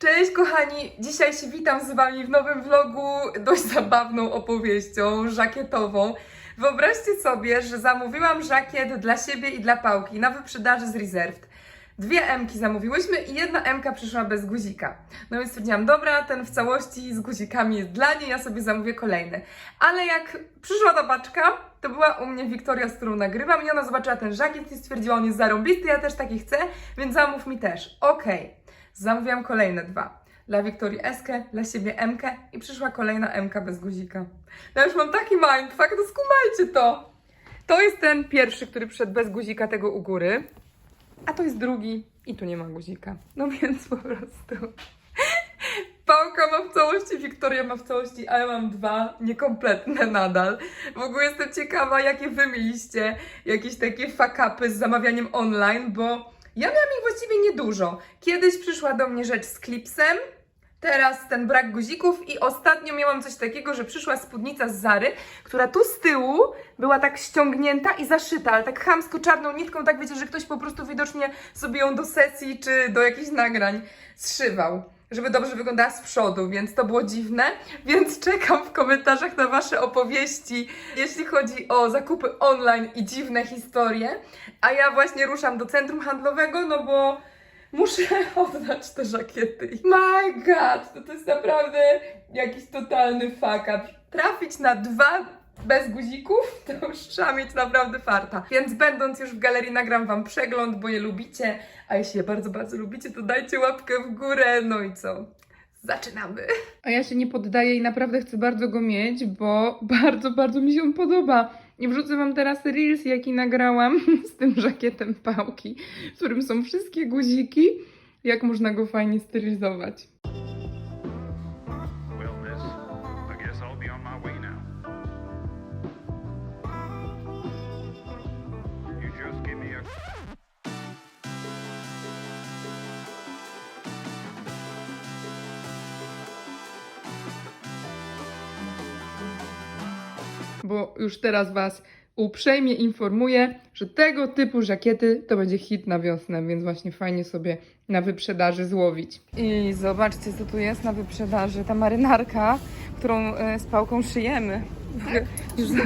Cześć kochani, dzisiaj się witam z wami w nowym vlogu dość zabawną opowieścią żakietową. Wyobraźcie sobie, że zamówiłam żakiet dla siebie i dla Pałki na wyprzedaży z Reserved. Dwie Mki zamówiłyśmy i jedna Mka przyszła bez guzika. No więc stwierdziłam, dobra, ten w całości z guzikami jest dla niej, ja sobie zamówię kolejny. Ale jak przyszła ta paczka, to była u mnie Wiktoria, z którą nagrywam i ona zobaczyła ten żakiet i stwierdziła, on jest zarąbisty, ja też taki chcę, więc zamów mi też. Okej. Zamówiłam kolejne dwa. Dla Wiktorii Eskę, dla siebie Mkę i przyszła kolejna Mka bez guzika. No już mam taki mindfuck, to skumajcie to! To jest ten pierwszy, który przyszedł bez guzika tego u góry, a to jest drugi i tu nie ma guzika. No więc po prostu... Pałka ma w całości, Wiktoria ma w całości, a ja mam dwa niekompletne nadal. W ogóle jestem ciekawa, jakie wy mieliście jakieś takie fakapy z zamawianiem online, bo ja miałam ich właściwie niedużo. Kiedyś przyszła do mnie rzecz z klipsem, teraz ten brak guzików i ostatnio miałam coś takiego, że przyszła spódnica z Zary, która tu z tyłu była tak ściągnięta i zaszyta, ale tak chamsko czarną nitką, tak wiecie, że ktoś po prostu widocznie sobie ją do sesji czy do jakichś nagrań zszywał. Żeby dobrze wyglądała z przodu, więc to było dziwne. Więc czekam w komentarzach na Wasze opowieści, jeśli chodzi o zakupy online i dziwne historie. A ja właśnie ruszam do centrum handlowego, no bo muszę oddać te żakiety. My god, to, to jest naprawdę jakiś totalny fuck up. Trafić na dwa bez guzików, to już trzeba mieć naprawdę farta. Więc będąc już w galerii nagram Wam przegląd, bo je lubicie, a jeśli je bardzo, bardzo lubicie, to dajcie łapkę w górę, no i co? Zaczynamy! A ja się nie poddaję i naprawdę chcę bardzo go mieć, bo bardzo, bardzo mi się on podoba. I wrzucę Wam teraz reels, jaki nagrałam z tym żakietem pałki, w którym są wszystkie guziki, jak można go fajnie stylizować. Bo już teraz Was uprzejmie informuję, że tego typu żakiety to będzie hit na wiosnę, więc właśnie fajnie sobie na wyprzedaży złowić. I zobaczcie, co tu jest na wyprzedaży. Ta marynarka, którą e, z pałką szyjemy. Już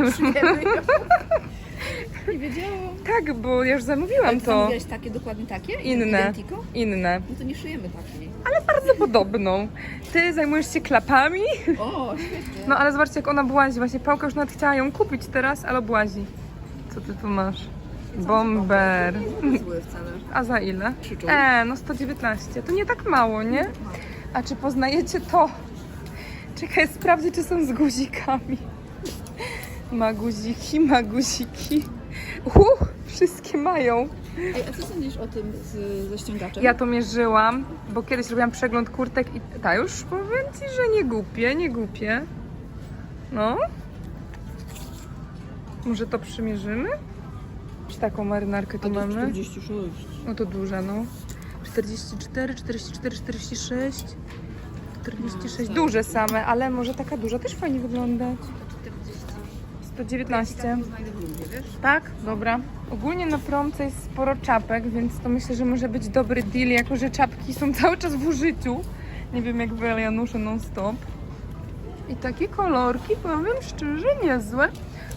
Nie wiedziałam. tak, bo ja już zamówiłam to. Zamówiłaś takie, dokładnie takie? Inne. Identico? Inne, No to nie szyjemy takiej. bardzo podobną. Ty zajmujesz się klapami? O, świetnie. No ale zobaczcie, jak ona błazi. Właśnie pałka już nawet chciała ją kupić teraz, ale błazi. Co ty tu masz? Bomber. Nie zły wcale. A za ile? Krzyczą. E, no 119. To nie tak mało, nie? A czy poznajecie to? Czekaj, sprawdzę, czy są z guzikami. Ma guziki, ma guziki. Uh, wszystkie mają. Ej, a co sądzisz o tym z, ze ściągaczem? Ja to mierzyłam, bo kiedyś robiłam przegląd kurtek i ta już powiem ci, że nie głupie, nie głupie. No. Może to przymierzymy? Czy taką marynarkę tu A to mamy? 46. No to duża, no. 44, 44, 46, 46. Duże same, ale może taka duża też fajnie wyglądać. 119. Znajdę w ludzie, wiesz? Tak? Dobra. Ogólnie na promce jest sporo czapek, więc to myślę, że może być dobry deal, jako że czapki są cały czas w użyciu. Nie wiem jak wy, ale ja noszę non stop. I takie kolorki, powiem szczerze, niezłe.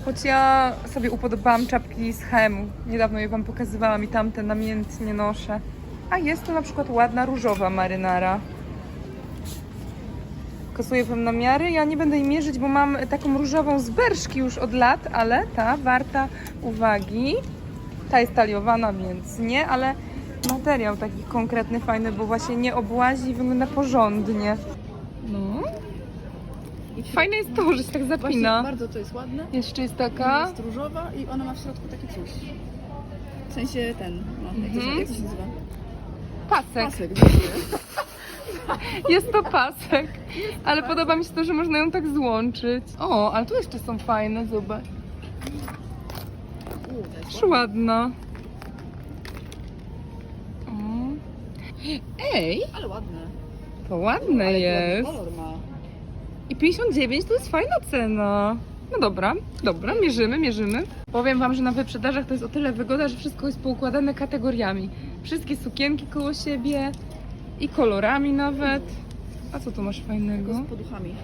Choć ja sobie upodobałam czapki z H&M. Niedawno je wam pokazywałam i tamte namiętnie noszę. A jest to na przykład ładna różowa marynara. Kasuję wam na miary. Ja nie będę jej mierzyć, bo mam taką różową z Berszki już od lat, ale ta warta uwagi. Ta jest taliowana, więc nie, ale materiał taki konkretny, fajny, bo właśnie nie obłazi i wygląda porządnie. No. I Fajne jest to, że się tak Właśnie zapina. bardzo to jest ładne. Jeszcze jest Ona taka. jest różowa i ona ma w środku takie coś. W sensie ten, no, jak, to, Mhm. się- jak to się nazywa? Pasek. Pasek. Jest to pasek. Ale podoba mi się to, że można ją tak złączyć. O, ale tu jeszcze są fajne, zobacz. Też ładna. O. Ej, Ale ładne. to ładne Ale jest. kolor ma. I 59 to jest fajna cena. No dobra, dobra, mierzymy, mierzymy. Powiem Wam, że na wyprzedażach to jest o tyle wygoda, że wszystko jest poukładane kategoriami. Wszystkie sukienki koło siebie, I kolorami nawet. A co tu masz fajnego? Z poduchami.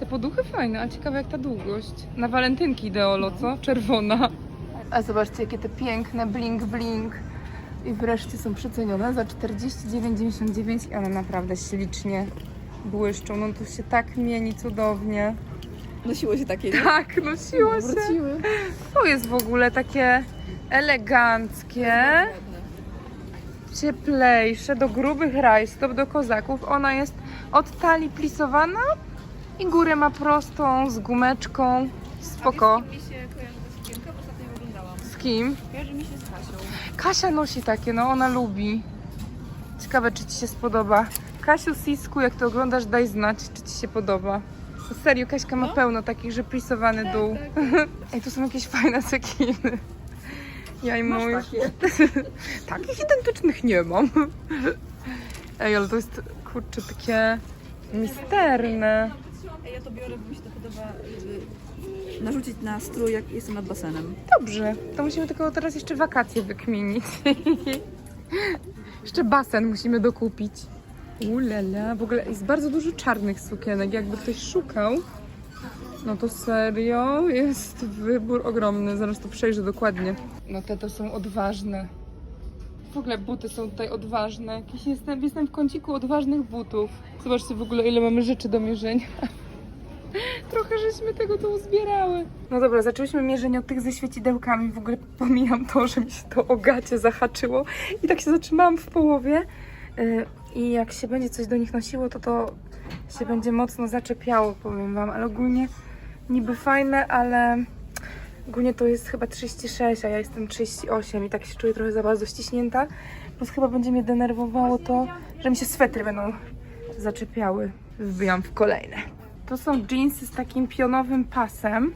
Te poduchy fajne, a ciekawe jak ta długość. Na walentynki ideolo, co? Czerwona. A zobaczcie, jakie te piękne bling bling. I wreszcie są przecenione za 49,99 i one naprawdę ślicznie błyszczą. No tu się tak mieni cudownie. Nosiło się takie, nie? Tak, nosiło się. Wróciły. To jest w ogóle takie eleganckie, cieplejsze, do grubych rajstop, do kozaków. Ona jest od talii plisowana i górę ma prostą, z gumeczką. Spoko. Mi się kojarzy ta sukienka, bo ostatnio oglądałam. Z kim? Kojarzy mi się z Kasią. Kasia nosi takie, no ona lubi. Ciekawe, czy Ci się spodoba. Kasiu Sisku, jak to oglądasz, daj znać, czy Ci się podoba. Serio, Kaśka ma No. pełno takich, że plisowany dół. Ej, tu są jakieś fajne cekiny. Ja i mój. Takich identycznych nie mam. Ej, ale to jest, kurczę, takie misterne. Ej, ja to biorę, bo mi się to podoba, żeby narzucić na strój, jak jestem nad basenem. Dobrze, to musimy tylko teraz jeszcze wakacje wykminić. jeszcze basen musimy dokupić. Ulala, w ogóle jest bardzo dużo czarnych sukienek. Jakby ktoś szukał, no to serio jest wybór ogromny. Zaraz to przejrzę dokładnie. No te to są odważne. W ogóle buty są tutaj odważne. Jakiś jestem, jestem w kąciku odważnych butów. Zobaczcie w ogóle ile mamy rzeczy do mierzenia. Trochę żeśmy tego tu uzbierały. No dobra, zaczęłyśmy mierzenie od tych ze świecidełkami. W ogóle pomijam to, że mi się to o gacie zahaczyło i tak się zatrzymałam w połowie. Yy, I jak się będzie coś do nich nosiło, to to się będzie mocno zaczepiało, powiem Wam. Ale ogólnie niby fajne, ale ogólnie to jest chyba 36, a ja jestem 38 i tak się czuję trochę za bardzo ściśnięta. Plus chyba będzie mnie denerwowało to, że mi się swetry będą zaczepiały. Wbijam w kolejne. To są jeansy z takim pionowym pasem.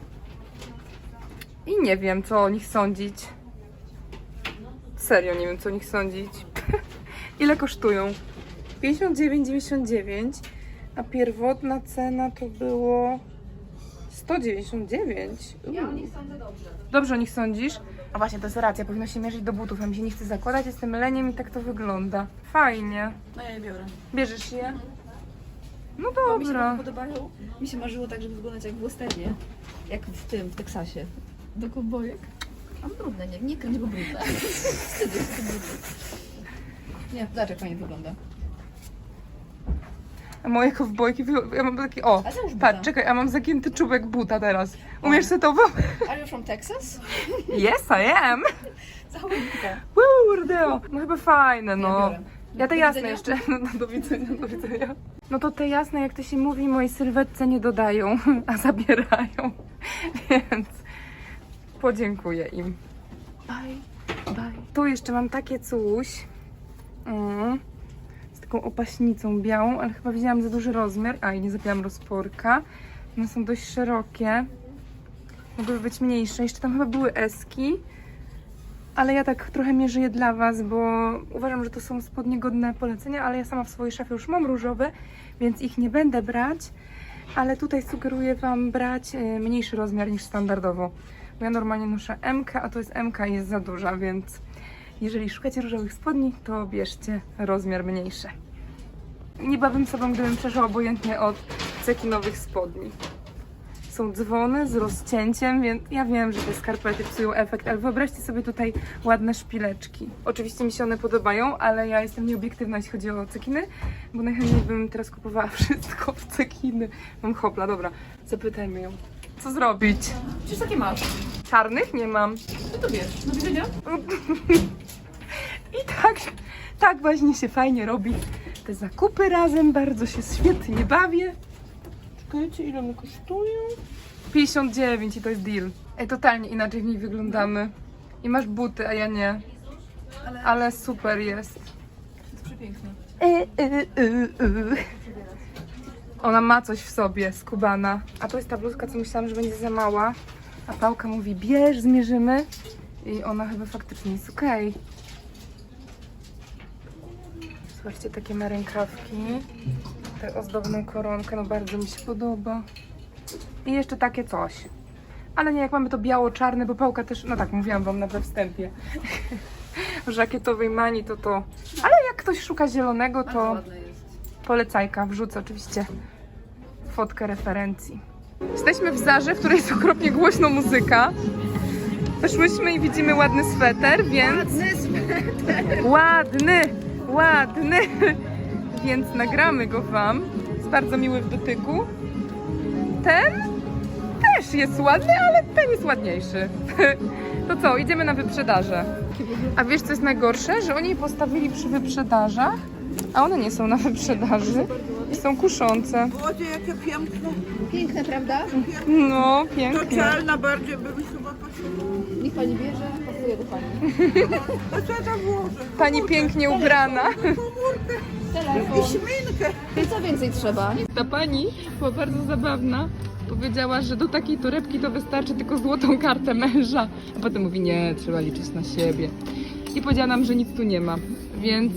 I nie wiem, co o nich sądzić. Serio nie wiem, co o nich sądzić. Ile kosztują? 59,99, a pierwotna cena to było 199. Ja o nich sądzę dobrze. Dobrze o nich sądzisz? A właśnie, to jest racja, powinno się mierzyć do butów, a mi się nie chce zakładać, jestem leniem i tak to wygląda. Fajnie. No ja je biorę. Bierzesz je? No Bo mi się dobra. bardzo podobają. Mi się marzyło tak, żeby wyglądać jak w westernie. Jak w tym, w Teksasie. Do kowbojek. Mam brudne, nie, nie kręć go brudne. Wstydzę się tym brudne. Nie, zobacz jak fajnie wygląda. A moje kowbojki, wy- ja mam taki, o, A załóż buta. patrz, czekaj, a mam zagięty czubek buta teraz. Umiesz sobie to wyobrazić? Are you from Texas? Yes, I am. Całe buta. Kurde, o. no chyba fajne, no. biorę. Ja te Do jasne widzenia? jeszcze, no do widzenia, do widzenia. No to te jasne, jak to się mówi, mojej sylwetce nie dodają, a zabierają, więc podziękuję im. Bye, bye. Tu jeszcze mam takie coś, mm, taką opaśnicą białą, ale chyba wzięłam za duży rozmiar, a i nie zapiłam rozporka. One są dość szerokie, mogły być mniejsze, jeszcze tam chyba były eski, ale ja tak trochę mierzę je dla Was, bo uważam, że to są spodnie godne polecenia, ale ja sama w swojej szafie już mam różowe, więc ich nie będę brać, ale tutaj sugeruję Wam brać e, mniejszy rozmiar niż standardowo. Bo ja normalnie noszę MK, a to jest i jest za duża, więc jeżeli szukacie różowych spodni, to bierzcie rozmiar mniejszy. Nie bałabym sobą, gdybym przeszła obojętnie od cekinowych spodni są dzwony z rozcięciem, więc ja wiem, że te skarpety psują efekt, ale wyobraźcie sobie tutaj ładne szpileczki. Oczywiście mi się one podobają, ale ja jestem nieobiektywna, jeśli chodzi o cekiny, bo najchętniej bym teraz kupowała wszystko w cekiny. Mam hopla, dobra, zapytajmy ją. Co zrobić? Przecież takie masz. Czarnych nie mam. Co to wiesz? Do widzenia? Tak, tak właśnie się fajnie robi te zakupy razem, bardzo się świetnie bawię. Czekajcie, ile one kosztują? 59 i to jest deal. Ej, totalnie inaczej w nich wyglądamy. I masz buty, a ja nie. Ale Ale super jest. jest przepiękne. E, e, e, e. Ona ma coś w sobie, skubana. A to jest ta bluzka, co myślałam, że będzie za mała. A Pałka mówi, bierz, zmierzymy. I ona chyba faktycznie jest okej. Słuchajcie, takie ma rękawki. Tę ozdobną koronkę, no bardzo mi się podoba. I jeszcze takie coś. Ale nie, jak mamy to biało-czarne, bo Pałka też, no tak, mówiłam wam na we wstępie. w żakietowej mani to to. Ale jak ktoś szuka zielonego, to polecajka. Wrzucę oczywiście fotkę referencji. Jesteśmy w Zarze, w której jest okropnie głośno muzyka. Weszłyśmy i widzimy ładny sweter, więc... Ładny, ładny. Więc nagramy go Wam. Jest bardzo miły w dotyku. Ten też jest ładny, ale ten jest ładniejszy. To co, idziemy na wyprzedaże. A wiesz co jest najgorsze? Że oni je postawili przy wyprzedażach, a one nie są na wyprzedaży i są kuszące. Boże, jakie piękne. Piękne, prawda? No, To pięknie. czarna bardziej by mi chyba pasowało. Niech pani bierze, pasuje do pani. A co tam włożę? Pani pięknie ubrana. I Telefon. śminkę. I co więcej trzeba? Ta pani była bardzo zabawna. Powiedziała, że do takiej torebki to wystarczy tylko złotą kartę męża. A potem mówi, nie, trzeba liczyć na siebie. I powiedziała nam, że nic tu nie ma. Więc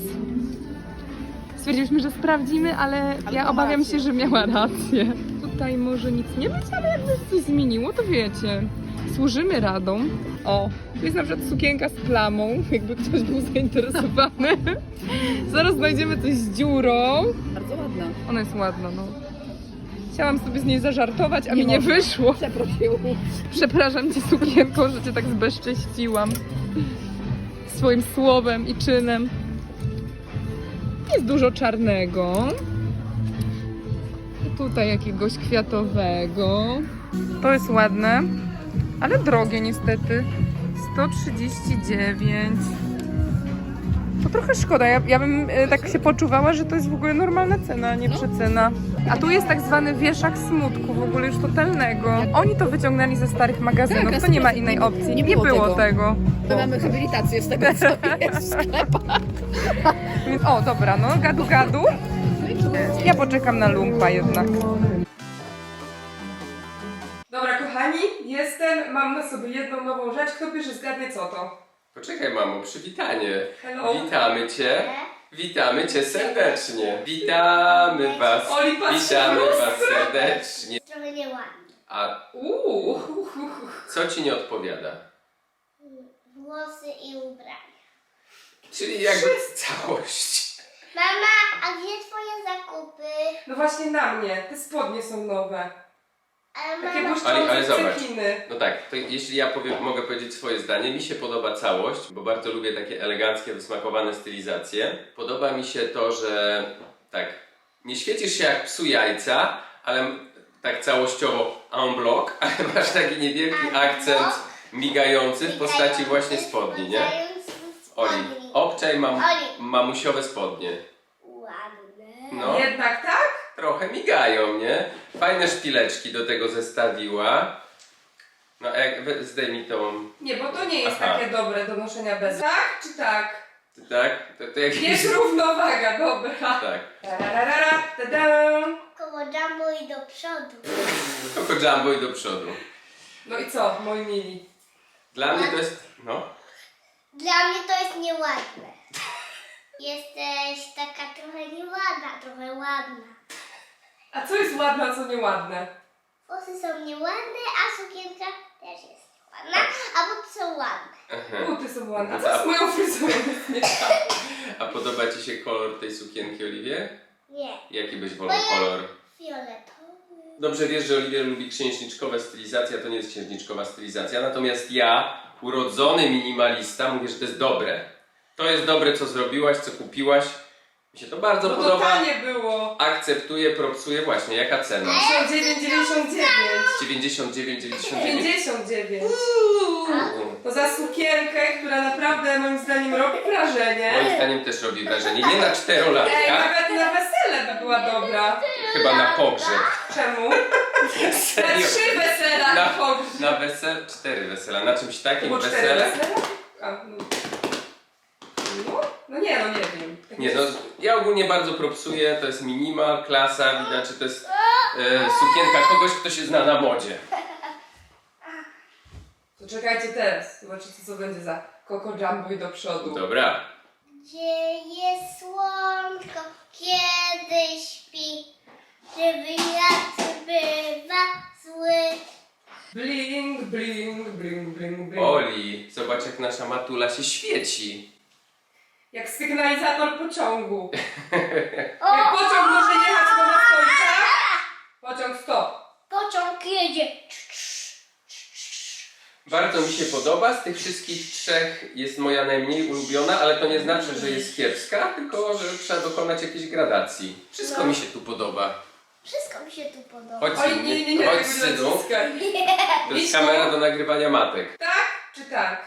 stwierdziliśmy, że sprawdzimy, ale, ja obawiam rację. się, że miała rację. Tutaj może nic nie być, ale jakby się coś zmieniło, to wiecie. Służymy radą. O, tu jest na przykład sukienka z plamą, jakby ktoś był zainteresowany. Zaraz znajdziemy coś z dziurą. Bardzo ładna. Ona jest ładna, no. Chciałam sobie z niej zażartować, a mi nie można. wyszło. Przeprosił. Przepraszam cię sukienką, że cię tak zbezcześciłam. Swoim słowem i czynem. Jest dużo czarnego. I tutaj jakiegoś kwiatowego. To jest ładne, ale drogie niestety. 139. To trochę szkoda. Ja, ja bym e, tak się poczuwała, że to jest w ogóle normalna cena, nie przecena. A tu jest tak zwany wieszak smutku, w ogóle już totalnego. Oni to wyciągnęli ze starych magazynów, Tak, to nie ma innej opcji. nie było tego. tego. My mamy habilitację z tego, co jest w sklepach. Więc, o, dobra, no, gadu gadu. Ja poczekam na lumpa jednak. Dobra, kochani, jestem, mam na sobie jedną nową rzecz. Kto pierwszy zgadnie co to? Poczekaj, mamo, przywitanie. Hello. Witamy cię. Witamy cię serdecznie. Witamy was. Oli, patrz, Witamy was serdecznie. Trochę nieładnie. A Uuu. co ci nie odpowiada? Włosy i ubrania. Czyli jakby całość. Mama, a gdzie twoje zakupy? No właśnie na mnie, te spodnie są nowe. Ale Takie mama, Ale- ale błyszczące zobacz. cekiny. No tak, to jeśli ja powiem, mogę powiedzieć swoje zdanie, mi się podoba całość, bo bardzo lubię takie eleganckie, wysmakowane stylizacje. Podoba mi się to, że tak, nie świecisz się jak psu jajca, ale tak całościowo en bloc, ale masz taki niewielki akcent migający w postaci właśnie spodni, nie? Oli, Spodni. obczaj mam Oli. mamusiowe spodnie. Ładne. No, Jednak tak? trochę migają, nie? Fajne szpileczki do tego zestawiła. No, a jak we- zdejmij tą Nie, bo to nie jest Aha. takie dobre do noszenia bez. Tak czy tak? Tak? To, to jakieś... Jest równowaga, dobra. Tak. Tararara, tadam. Koło jumbo i do przodu. Tylko jumbo i do przodu. No i co, moi mili? Dla mnie to jest... No. Dla mnie to jest nieładne. Jesteś taka trochę nieładna, trochę ładna. A co jest ładne, a co nieładne? Włosy są nieładne, a sukienka też jest nieładna, a buty są ładne. Aha. Buty są ładne. A co z moją fryzurą jest nie tak? A podoba Ci się kolor tej sukienki, Oliwie? Nie, Jaki byś wolał kolor? fioletowy. Dobrze wiesz, że Oliwier lubi księżniczkowe stylizacje, a to nie jest księżniczkowa stylizacja. Natomiast ja, urodzony minimalista, mówię, że to jest dobre. To jest dobre, co zrobiłaś, co kupiłaś. Mi się to bardzo No to podoba. tanie było. Akceptuję, propsuję. Właśnie, jaka cena? 99,99. 99,99. 59. Uuu. To za sukienkę, która naprawdę moim zdaniem robi wrażenie. Moim zdaniem też robi wrażenie. Nie na Ej, czterolatka, nawet na wesele by była dobra. chyba na pogrzeb. Czemu? Na Serio. trzy wesela Na- na pogrzeb. Na wesel, cztery wesela. Na czymś takim Było cztery wesele? wesela? A, no. No, nie, no nie wiem. Nie no, ja ogólnie bardzo propsuję, to jest minimal, klasa, widać, że to jest e, sukienka kogoś, kto się zna na modzie. To czekajcie teraz. Zobaczycie co będzie za Coco Jumbo i do przodu. Dobra. Gdzie jest słonko, kiedy śpi, żeby jak bywa zły. Bling, bling, bling, bling, bling. Oli, zobacz jak nasza matula się świeci. Jak sygnalizator pociągu. Jak pociąg może jechać, to na stoi, tak? Pociąg stop. pociąg jedzie. Bardzo mi się podoba. Z tych wszystkich trzech jest moja najmniej ulubiona, ale to nie znaczy, że jest kiepska, tylko że trzeba dokonać jakiejś gradacji. Wszystko No. mi się tu podoba. Wszystko mi się tu podoba. Chodź, Oj, synu, nie, nie, nie, chodź tego nie synu. naciskaj. To jest kamera do nagrywania matek. Tak czy tak?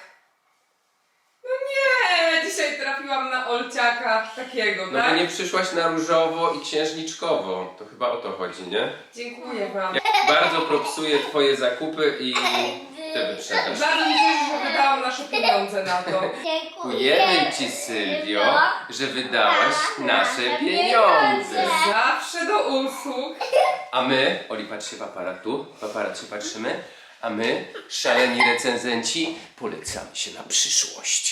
No trafiłam na olciaka takiego, No tak? bo nie przyszłaś na różowo i księżniczkowo. To chyba o to chodzi, nie? Dziękuję wam. Ja bardzo propsuję twoje zakupy i te wyprzedaż. Bardzo mi się, że wydałam nasze pieniądze na to. Dziękujemy ci Sylwio, że wydałaś nasze pieniądze. Zawsze do usług. A my, Oli patrzy w aparat tu, w aparat się patrzymy, a my, szaleni recenzenci, polecamy się na przyszłość.